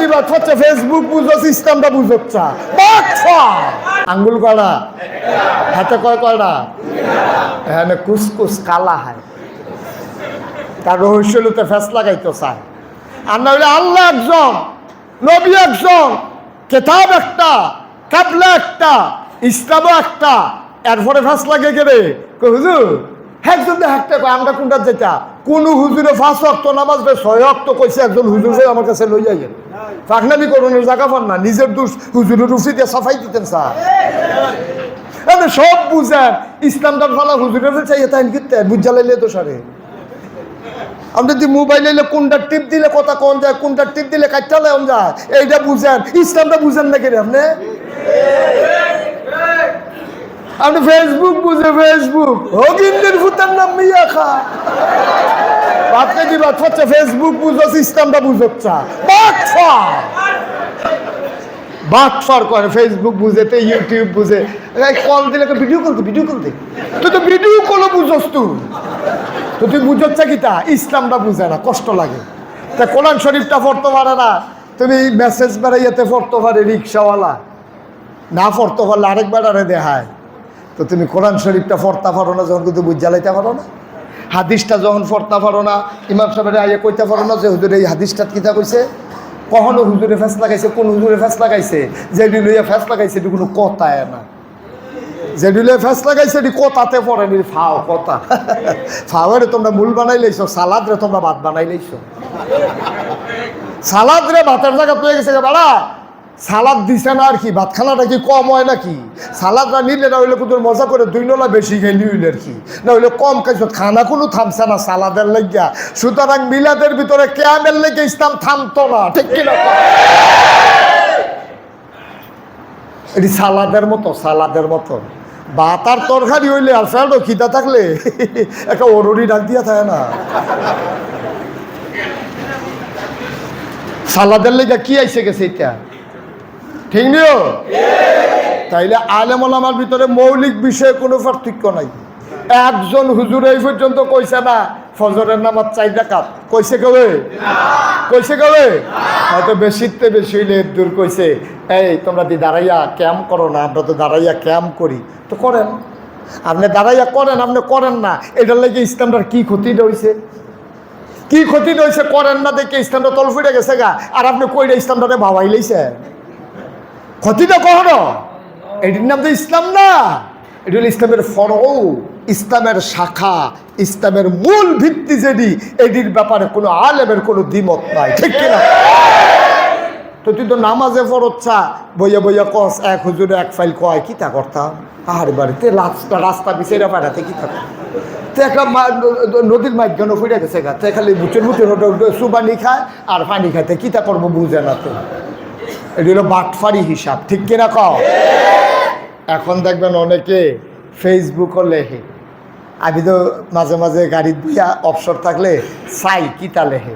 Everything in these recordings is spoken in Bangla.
দিবা, হচ্ছে ফেসবুক আঙ্গুল হাতে কয় হ্যাঁ কুসকুস কালা হয়। তার রহস্য লুতে ফেস লাগাইতো চায় আর না আল্লাহ একজন, নবী একজন, কেতাব একটা, কাবলা একটা, ইসলামও একটা। এরপরে ফেস লাগে গেলে কই হুজুর? একজন একটা কয় আমরা কোনটা যেটা কোন হুজুরে ফাঁস অক্ত নামাজ বে ছয় অক্ত কইছে, একজন হুজুর যে আমার কাছে লই যাইয়েন ফাঁকনামি করণের জায়গা পান না, নিজের দোষ হুজুরের রুফি দিয়ে সাফাই দিতেন, স্যার। সব বুঝেন ইসলামটার ফালা হুজুরের চাইয়ে তাই কিনতে বুঝালাইলে তো সারে। আপনি যদি মোবাইল এলে কোনটা টিপ দিলে কথা কোন যায়, কোনটা টিপ দিলে কাটটা লেন যায়, এইটা বুঝেন, ইসলামটা বুঝেন না কেন আপনি? আপনি ফেসবুক বুঝে ফেসবুক হগিন্দের ভূতের নাম মিয়া খা। বাদকে কি বাদ হচ্ছে ফেসবুক বুঝোস ইসলামটা বুঝোচ্ছা বাচ্চা বাটফার। করে ফেসবুক বুঝে, তে ইউটিউব বুঝে। কল দিলে ভিডিও কল ভিডিও কল দে। তুই তো ভিডিও কলও বুঝোস তুই তো তুই বুঝোচ্ছা কি তা ইসলামটা বুঝে না, কষ্ট লাগে। তা কোরআন শরীফটা পড়তে পারে না। তুমি মেসেজ বেড়াইয়াতে পড়তে পারে রিক্সাওয়ালা। না পড়তে পারলে আরেক বেড়ারে দেখায়। তো তুমি কোরআন শরীফটা পড়তে পারো না, যখন কিন্তু বুঝ জ্বালাইতে পারো না। হাদিসটা যখন পড়তে পারো না, ইমাম সাহেবের আইয়ে কইতে পারো না যে হুজুর এই হাদিসটা কিতা কইছে? কখনো হুজুরে ফেস লাগাইছে, কোন হুজুরে ফেস লাগাইছে? যেটি লইয়া ফেস লাগাইছে, এটি কোনো কথায় না। যেটি লইয়া ফেস লাগাইছে, এটি কথাতে পড়ে নি ফাও কথা। ফাওয়ারে তোমরা মূল বানাই লাইছো সালাদ রে তোমরা ভাত বানাই লাইছো। সালাদ রে ভাতের জায়গা পেয়ে গেছে বাড়া। সালাদ দিছে না আর কি, ভাত খানাটা কি কম হয় নাকি? সালাদটা নিলে না হইলে কিন্তু মজা করে দুই নলা বেশি গেলি হইলে আর কি। না হইলে কম খাইছো, খানা কোনো থামছে না সালাদের লাগিয়া। সুতরাং মিলাদের ভিতরে কেয়ামের লেগে ইসলাম থামতো না, ঠিক কিনা এটি সালাদের মতো সালাদের মতো। ভাত আর তরকারি হইলে আর খিদা থাকলে একটা অরুরি ডাক দিয়া থাকে না। সালাদের লেগে কি আইসে গেছে এটা? ঠিক নিও তাইলে আলেম আমার ভিতরে মৌলিক বিষয়ে কোনো পার্থক্য নাই। একজন হুজুর এই পর্যন্ত কইছে না, ফজরের নামাজ চাই ডাকাত কইছে কবে? কইছে কবে? হয়তো বেশিতে বেশি হইলে দূর কইছে, এই, তোমরা দি দাঁড়াইয়া ক্যাম্প করো না, আমরা তো দাঁড়াইয়া ক্যাম্প করি। তো করেন। আপনি দাঁড়াইয়া করেন, আপনি করেন না, এটার লেগে ইসলামটার কি ক্ষতি হয়েছে কি ক্ষতি হয়েছে করেন না দেখে ইসলামটা তল ফুটে গেছে গা, আর আপনি কইটা ইসলামটাতে ভাবাই লইছে ক্ষতিটা কখনো? এটির নাম তো ইসলাম না। এটি হলো ইসলামের ফরও ইসলামের শাখা, ইসলামের মূল ভিত্তি যেটি, এটির ব্যাপারে কোনো আলেমের কোনো দ্বিমত নাই, ঠিক কিনা? তো তুই তো নামাজে ফরচ্ছা বইয়া বইয়া কস, এক হুজুরে এক ফাইল কয়, কি তা করতাম? আর বাড়িতে রাস্তা রাস্তা পিছিয়ে পাঠাতে কি থাকতাম তো একটা নদীর মাঝখানে ফুটে গেছে গা খালি বুচের বুচের সুবানি খায়, আর পানি খাইতে কি তা করব বুঝে না তো। এটি হলো বাটফারি হিসাব, ঠিক কিনা কও? এখন দেখবেন অনেকে ফেসবুকও লেখে। আমি তো মাঝে মাঝে গাড়ি দিয়া অবসর থাকলে চাই কিতা লেখে?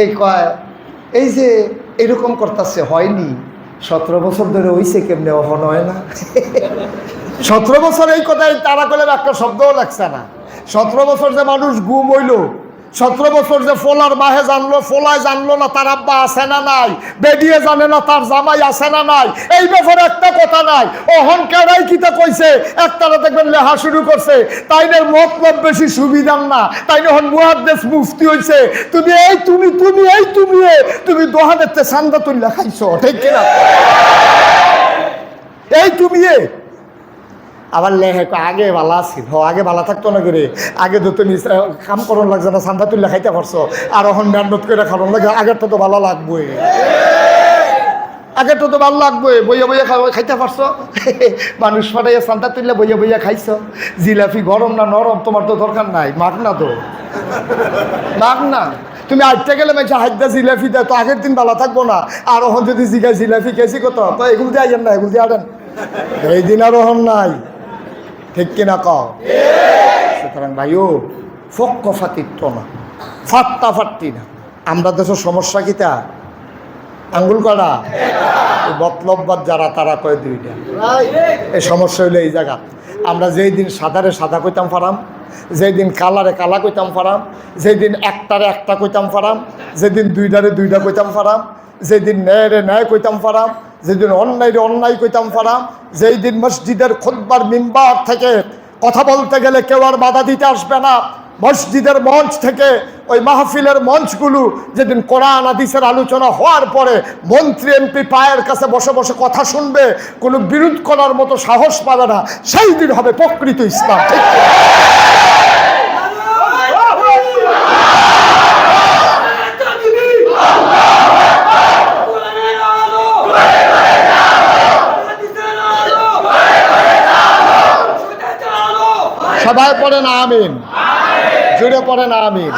এই কয়, এই যে এরকম করতেছে, হয়নি। সতেরো বছর ধরে হইছে, কেমনে অহন হয় না? সতেরো বছর এই কথায় তারা করলে একটা শব্দও লাগছে না। সতেরো বছর যে মানুষ গুম হইল সতেরো বছর যে ফোলার মাহে জানলো ফোলায় জানলো না তার আব্বা আছে না নাই বেডিয়ে জানে না তার জামাই আছে না নাই এই ব্যাপারে একটা কথা নাই। অহন কেড়াই কিতা কইছে? একতারা দেখবেন লেহা শুরু করছে তাইনের মতলব বেশি সুবিধার না তাই হন মুহাদ্দেশ মুফতি হইছে। তুমি এই তুমি তুমি এই তুমি তুমি দোহা দেখতে সান্দা তুল্লা খাইছো ঠিক কিনা? এই তুমি এ। আবার লেহে আগে ভালো আছি হ, আগে ভালো থাকতো না করে আগে তো তুমি কাম করন লাগছে না, সান্দা তুললে খাইতে পারছ। আর এখন মেহনত করে খাওয়ান লাগে আগেরটা তো তো ভালো লাগবে আগেরটা তো তো ভালো লাগবে বইয়া বইয়া খাইতে পারছ? মানুষ ফাটাইয়া সান্দা তুললে বইয়া বইয়া খাইছো। জিলাপি গরম না নরম, তোমার তো দরকার নাই মাগ না তো। মাগ না। তুমি আটটা গেলে মেয়েছে হাইদা জিলাপি দেয় তো আগের দিন ভালো থাকব না। আর ওখান যদি জিগা জিলাপি খেয়েছি কত? তো এগুলো দিয়ে আইয়েন না, এগুলো দিয়ে আনেন এই দিন আর ওহন নাই। ঠিক কিনা কও? সুতরাং ভাইও, ফক্ক ফাতিত্ব না। ফাত্তা ফাট্টি না। আমরা দেশের সমস্যা কিতা? আঙ্গুল করা এই মতলববাদ যারা তারা কয় দুইটা এই সমস্যা হইল এই জায়গা। আমরা যেই দিন সাদারে সাদা কইতাম পারাম যেদিন কালারে কালা কইতাম ফারাম যেদিন একটারে একটা কইতাম ফারাম যেদিন দুইটারে দুইটা কইতাম ফারাম যেদিন ন্যায়রে ন্যায় কইতাম ফারাম যেদিন অন্যায়রে অন্যায় কইতাম ফারাম যেই দিন মসজিদের খুদ্বার মিম্বার থেকে কথা বলতে গেলে কেউ আর বাধা দিতে আসবে না। মসজিদের মঞ্চ থেকে ওই মাহফিলের মঞ্চগুলো যেদিন কোরআন, হাদিসের আলোচনা হওয়ার পরে মন্ত্রী, এমপি পায়ের কাছে বসে বসে কথা শুনবে, কোনো বিরোধ করার মতো সাহস পাবে না, সেই দিন হবে প্রকৃত ইসলাম। ঠিক সবাই পড়েন আমিন। জুড়ে পড়েন আমিন।